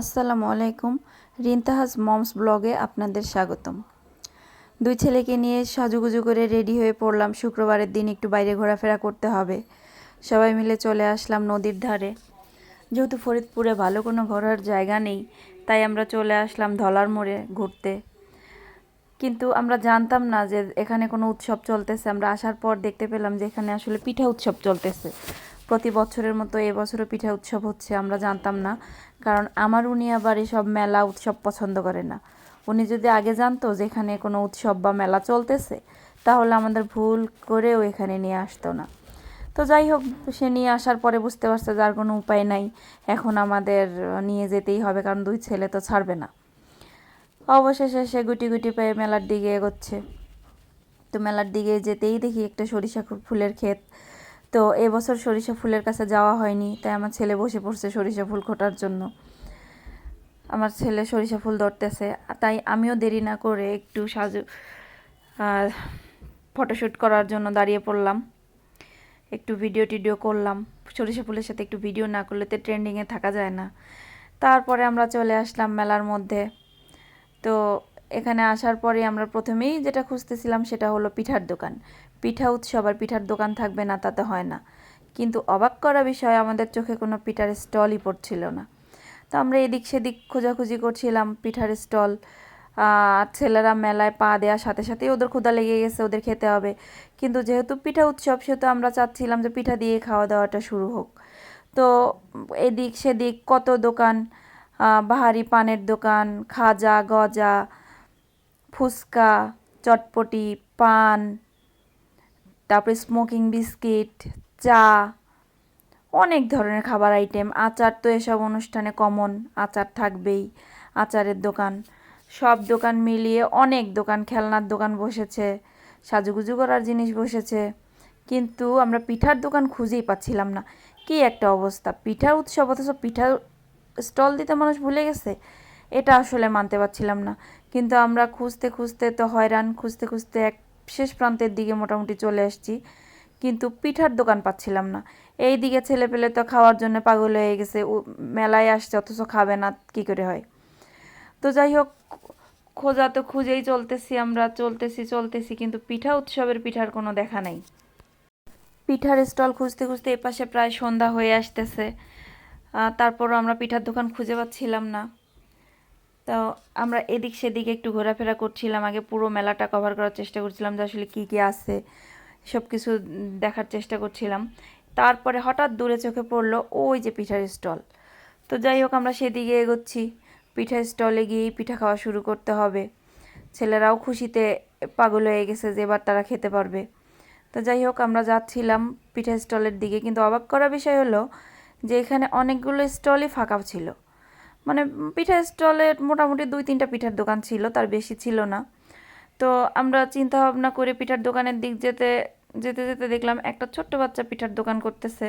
আসসালামু আলাইকুম। রিন্তাহাজ মমস ব্লগে আপনাদের স্বাগতম। দুই ছেলেকে নিয়ে সাজুগুজু করে রেডি হয়ে পড়লাম, শুক্রবারের দিন একটু বাইরে ঘোরাফেরা করতে হবে। সবাই মিলে চলে আসলাম নদীর ধারে। যেহেতু ফরিদপুরে ভালো কোনো ঘোরার জায়গা নেই, তাই আমরা চলে আসলাম ধলার মোড়ে ঘুরতে। কিন্তু আমরা জানতাম না যে এখানে কোনো উৎসব চলতেছে। আমরা আসার পর দেখতে পেলাম যে এখানে আসলে পিঠা উৎসব চলতেছে। প্রতি বছরের মতো এবছরও পিঠা উৎসব হচ্ছে, আমরা জানতাম না। কারণ আমার উনি আবার এসব মেলা উৎসব পছন্দ করে না। উনি যদি আগে জানতো যেখানে কোনো উৎসব বা মেলা চলতেছে, তাহলে আমাদের ভুল করেও এখানে নিয়ে আসতো না। তো যাই হোক, সে নিয়ে আসার পরে বুঝতে পারছে যার কোনো উপায় নাই, এখন আমাদের নিয়ে যেতেই হবে, কারণ দুই ছেলে তো ছাড়বে না। অবশেষে সে গুটি গুটি পেয়ে মেলার দিকে এগোচ্ছে। তো মেলার দিকে যেতেই দেখি একটা সরিষা ফুলের ক্ষেত তো এবছর সরিষা ফুলের কাছে যাওয়া হয়নি, তাই আমার ছেলে বসে পড়ছে সরিষা ফুল খোটার জন্য। আমার ছেলে সরিষা ফুল ধরতেছে, তাই আমিও দেরি না করে একটু সাজু ফটোশ্যুট করার জন্য দাঁড়িয়ে পড়লাম। একটু ভিডিও টিডিও করলাম, সরিষা ফুলের সাথে একটু ভিডিও না করলে তো ট্রেন্ডিংয়ে থাকা যায় না। তারপরে আমরা চলে আসলাম মেলার মধ্যে। তো এখানে আসার পরে আমরা প্রথমেই যেটা খুঁজতেছিলাম সেটা হলো পিঠার দোকান। পিঠা উৎসব আর পিঠার দোকান থাকবে না, তাতে হয় না। কিন্তু অবাক করা বিষয়, আমাদের চোখে কোনো পিঠার স্টলই পড়ছিল না। তো আমরা এদিক সেদিক খোঁজাখুঁজি করছিলাম পিঠার স্টল। ছেলেরা মেলায় পা দেওয়ার সাথে সাথেই ওদের ক্ষুদা লেগে গেছে, ওদের খেতে হবে। কিন্তু যেহেতু পিঠা উৎসব, সেহেতু আমরা চাচ্ছিলাম যে পিঠা দিয়ে খাওয়া দাওয়াটা শুরু হোক। তো এদিক সেদিক কত দোকান? বাহারি পানের দোকান, খাজা, গজা ফুচকা, চটপটি, পান, তারপরে স্মোকিং বিস্কিট চা, অনেক ধরনের খাবার আইটেম আচার তো এসব অনুষ্ঠানে কমন আচার থাকবেই, আচারের দোকান। সব দোকান মিলিয়ে অনেক দোকান, খেলনার দোকান বসেছে, সাজুগুজু করার জিনিস বসেছে। কিন্তু আমরা পিঠার দোকান খুঁজেই পাচ্ছিলাম না। কি একটা অবস্থা। পিঠা উৎসব অথচ পিঠা স্টল দিতে মানুষ ভুলে গেছে? এটা আসলে মানতে পারছিলাম না। কিন্তু আমরা খুঁজতে খুঁজতে তো হয়রান, খুঁজতে খুঁজতে এক শেষ প্রান্তের দিকে মোটামুটি চলে এসেছি কিন্তু পিঠার দোকান পাচ্ছিলাম না। এই দিকে ছেলে পেলে তো খাওয়ার জন্য পাগল হয়ে গেছে মেলায় আসছে, অথচ খাবে না, কি করে হয়? তো যাই হোক, খোঁজা তো খুঁজেই চলতেছি আমরা, চলতেছি চলতেছি, কিন্তু পিঠা উৎসবের পিঠার কোনো দেখা নাই। পিঠার স্টল খুঁজতে খুঁজতে এপাশে প্রায় সন্ধ্যা হয়ে আসতেছে। তারপরও আমরা পিঠার দোকান খুঁজে পাচ্ছিলাম না। তো আমরা এদিক সেদিক একটু ঘোরাফেরা করছিলাম, আগে পুরো মেলাটা কভার করার চেষ্টা করছিলাম যে আসলে কী কী আছে সব কিছু দেখার চেষ্টা করছিলাম। তারপরে হঠাৎ দূরে চোখে পড়ল ওই যে পিঠার স্টল। তো যাই হোক, আমরা সেদিকে এগোচ্ছি, পিঠার স্টলে গিয়েই পিঠা খাওয়া শুরু করতে হবে। ছেলেরাও খুশিতে পাগল হয়ে গেছে যে এবার তারা খেতে পারবে। তো যাই হোক, আমরা যাচ্ছিলাম পিঠা স্টলের দিকে, কিন্তু অবাক করা বিষয় হলো যে এখানে অনেকগুলো স্টলই ফাঁকা ছিল। মানে পিঠা স্টলে মোটামুটি দুই তিনটা পিঠার দোকান ছিল, তার বেশি ছিল না। তো আমরা চিন্তা ভাবনা করে পিঠার দোকানের দিক যেতে যেতে যেতে দেখলাম একটা ছোট্ট বাচ্চা পিঠার দোকান করতেছে।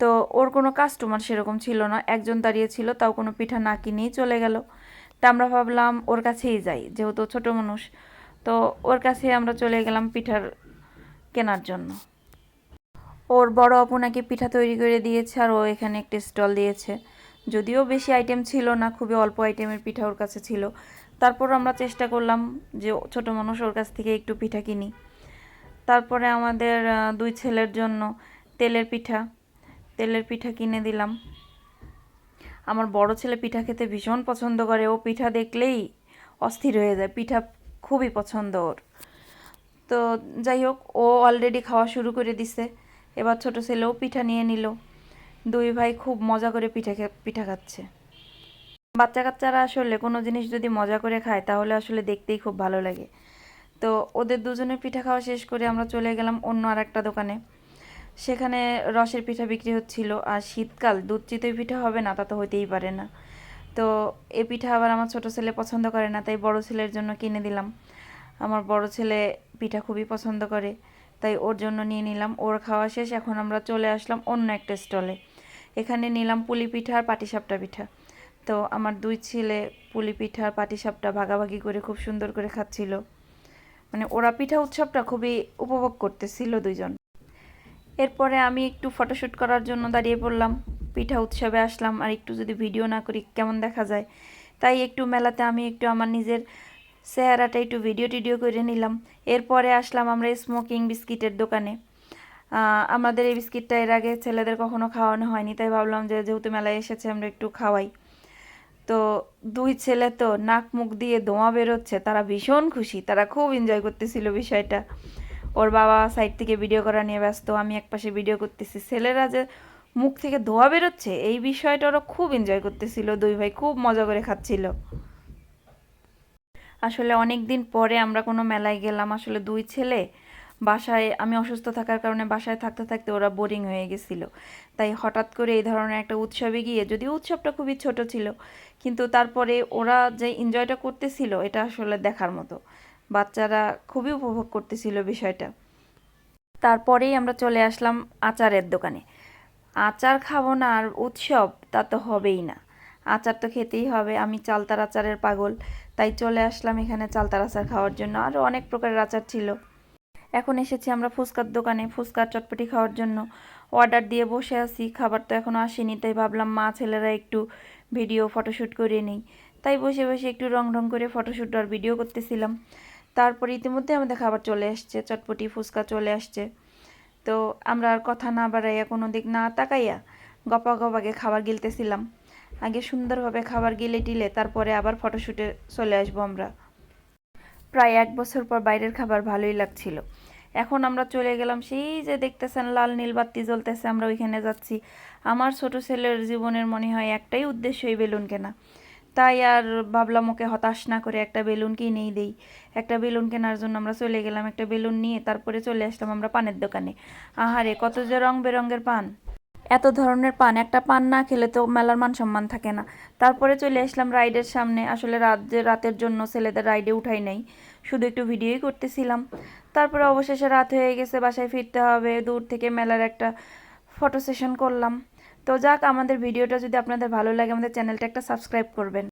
তো ওর কোনো কাস্টমার সেরকম ছিল না, একজন দাঁড়িয়ে ছিল, তাও কোনো পিঠা না কিনেই চলে গেল। তা আমরা ভাবলাম ওর কাছেই যাই, যেহেতু ছোট মানুষ। তো ওর কাছে আমরা চলে গেলাম পিঠার কেনার জন্য। ওর বড় আপু নাকি পিঠা তৈরি করে দিয়েছে, আর ও এখানে একটি স্টল দিয়েছে। যদিও বেশি আইটেম ছিল না, খুবই অল্প আইটেমের পিঠা ওর কাছে ছিল। তারপর আমরা চেষ্টা করলাম যে ছোট মানুষ ওর কাছ থেকে একটু পিঠা কিনি। তারপরে আমাদের দুই ছেলের জন্য তেলের পিঠা তেলের পিঠা কিনে দিলাম। আমার বড় ছেলে পিঠা খেতে ভীষণ পছন্দ করে। ও পিঠা দেখলেই অস্থির হয়ে যায়। পিঠা খুবই পছন্দ ওর। তো যাই হোক, ও অলরেডি খাওয়া শুরু করে দিছে। এবার ছোট ছেলেও পিঠা নিয়ে নিল। দুই ভাই খুব মজা করে পিঠা পিঠা খাচ্ছে। বাচ্চা কাচ্চারা আসলে কোনো জিনিস যদি মজা করে খায়, তাহলে আসলে দেখতেই খুব ভালো লাগে। তো ওদের দুজনের পিঠা খাওয়া শেষ করে আমরা চলে গেলাম অন্য আর একটা দোকানে। সেখানে রসের পিঠা বিক্রি হচ্ছিল, আর শীতকাল, দুধ চিতই পিঠা হবে না, তা তো হইতেই পারে না। তো এ পিঠা আবার আমার ছোট ছেলে পছন্দ করে না, তাই বড় ছেলের জন্য কিনে দিলাম। আমার বড় ছেলে পিঠা খুবই পছন্দ করে, তাই ওর জন্য নিয়ে নিলাম। ওর খাওয়া শেষ, এখন আমরা চলে আসলাম অন্য একটা স্টলে। এখানে নিলাম পুলি পিঠা আর পাটিসাপটা পিঠা। তো আমার দুই ছেলে পুলি পিঠা আর পাটিসাপটা ভাগাভাগি করে খুব সুন্দর করে খাচ্ছিল। মানে ওরা পিঠা উৎসবটা খুবই উপভোগ করতেছিল দুইজন। এরপরে আমি একটু ফটোশ্যুট করার জন্য দাঁড়িয়ে পড়লাম। পিঠা উৎসবে আসলাম। আর একটু যদি ভিডিও না করি, কেমন দেখা যায়? তাই একটু মেলাতে আমি একটু আমার নিজের চেহারাটা একটু ভিডিও টিডিও করে নিলাম। এরপরে আসলাম আমরা স্মোকিং বিস্কিটের দোকানে। আমাদের এই বিস্কিটটা এর আগে ছেলেদের কখনো খাওয়ানো হয়নি, তাই ভাবলাম যে যেহেতু মেলায় এসেছে আমরা একটু খাওয়াই। তো দুই ছেলে তো নাক মুখ দিয়ে ধোঁয়া বেরোচ্ছে, তারা ভীষণ খুশি, তারা খুব এনজয় করতেছিল বিষয়টা। ওর বাবা সাইড থেকে ভিডিও করা নিয়ে ব্যস্ত, আমি একপাশে ভিডিও করতেছি। ছেলেরা যে মুখ থেকে ধোঁয়া বেরোচ্ছে, এই বিষয়টা ওরা খুব এনজয় করতেছিল, দুই ভাই খুব মজা করে খাচ্ছিল। আসলে অনেক দিন পরে আমরা কোনো মেলায় গেলাম, আসলে দুই ছেলে বাসায় আমি অসুস্থ থাকার কারণে বাসায় থাকতে থাকতে ওরা বোরিং হয়ে গেছিল। তাই হঠাৎ করে এই ধরনের একটা উৎসবে গিয়ে, যদিও উৎসবটা খুবই ছোট ছিল, কিন্তু তারপরে ওরা যে এনজয়টা করতেছিল, এটা আসলে দেখার মতো। বাচ্চারা খুবই উপভোগ করতেছিল বিষয়টা। তারপরেই আমরা চলে আসলাম আচারের দোকানে। আচার খাব না আর উৎসব, তা তো হবেই না। আচার তো খেতেই হবে, আমি চালতার আচারের পাগল। তাই চলে আসলাম এখানে চালতার আচার খাওয়ার জন্য। আরও অনেক প্রকারের আচার ছিল। এখন এসেছি আমরা ফুচকার দোকানে ফুচকার চটপটি খাওয়ার জন্য। অর্ডার দিয়ে বসে আছি, খাবার তো এখনও আসেনি, তাই ভাবলাম মা ছেলেরা একটু ভিডিও ফটোশ্যুট করে নিই। তাই বসে বসে একটু রং রং করে ফটোশ্যুট আর ভিডিও করতেছিলাম। তারপর ইতিমধ্যে আমাদের খাবার চলে আসছে, চটপটি, ফুচকা চলে আসছে। তো আমরা আর কথা না বাড়াইয়া কোনো দিক না তাকাইয়া গপা গপাকে খাবার গিলতেছিলাম। আগে সুন্দরভাবে খাবার গিলে টিলে, তারপরে আবার ফটোশ্যুটে চলে আসব আমরা। প্রায় এক বছর পর বাইরের খাবার ভালোই লাগছিল। এখন আমরা চলে গেলাম সেই যে দেখতেছেন, লাল নীল বাতি জ্বলতেছে, আমরা ওইখানে যাচ্ছি। আমার ছোট ছেলের জীবনের মনে হয় একটাই উদ্দেশ্য এই বেলুন কেনা। তাই আর ভাবলাম ওকে হতাশ না করে একটা বেলুন কিনেই দেই। একটা বেলুন কেনার জন্য আমরা চলে গেলাম একটা বেলুন নিয়ে, তারপরে চলে আসলাম আমরা পানের দোকানে। আহারে, কত যে রং বেরঙের পান। এত ধরনের পান, একটা পান না খেলে তো মেলার মান সম্মান থাকে না। তারপরে চলে আসলাম রাইডের সামনে। আসলে রাত রাতের জন্য ছেলেদের রাইডে উঠাই নাই, শুধু একটু ভিডিওই করতেছিলাম। তারপরে অবশেষে রাত হয়ে গেছে, বাসায় ফিরতে হবে, দূর থেকে মেলার একটা ফটো সেশন করলাম। তো যাক, আমাদের ভিডিওটা যদি আপনাদের ভালো লাগে, আমাদের চ্যানেলটা একটা সাবস্ক্রাইব করবেন।